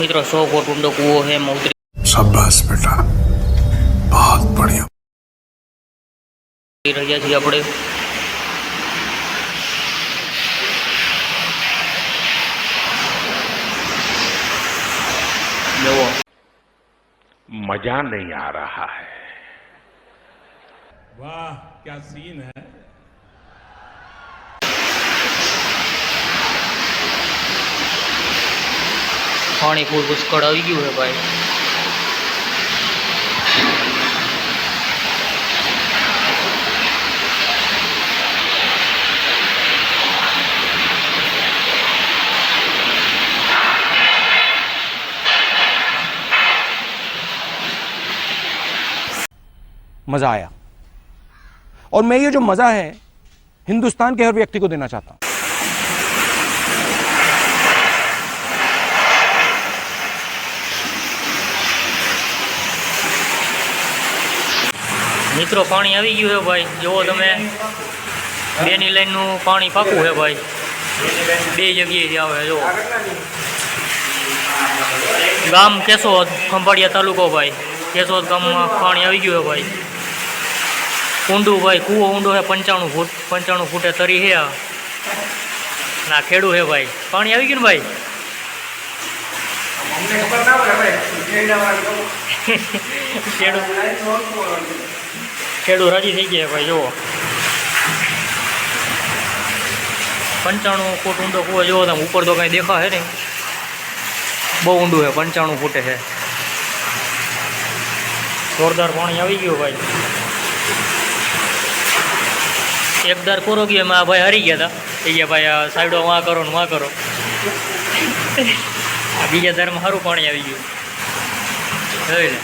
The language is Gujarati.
मित्र अशोक गोटुंड कुओ है मौत्री शाबाश मज़ा नहीं आ रहा है। वाह क्या सीन है। પાણી ફૂલ પુષ્કળ આવી ગયું છે ભાઈ मज़ा आया और मैं ये जो मज़ा है हिंदुस्तान के हर व्यक्ति को देना चाहता हूँ મિત્રો, પાણી આવી ગયું છે ભાઈ. જુઓ તમે. બેની લાઈનનું પાણી પાકું છે ભાઈ. બે જગ્યાએથી આવે, જુઓ. ગામ કેશોદ, ખંભાળિયા તાલુકો ભાઈ. કેશોદ ગામમાં પાણી આવી ગયું છે ભાઈ. ઊંડું ભાઈ, કૂવો ઊંડો છે, પંચાણું ફૂટ, પંચાણું ફૂટે તરી છે ના ખેડું છે ભાઈ. પાણી આવી ગયું ને ભાઈ? ખેડૂત ખેડૂત રાજી થઈ ગયા ભાઈ જુઓ. પંચાણું ફૂટ ઊંડો કૂવો જુઓ તમે ઉપર તો કંઈ દેખા હે નહીં. બહુ ઊંડું છે પંચાણું ફૂટે છે. જોરદાર પાણી આવી ગયું ભાઈ. એકદાર કોરો ગયો એમાં ભાઈ હરી ગયા હતા એ ગયા ભાઈ આ સાઈડો વાં કરો ને વાં કરો. બીજા ધારમાં સારું પાણી આવી ગયું. જોઈ લે.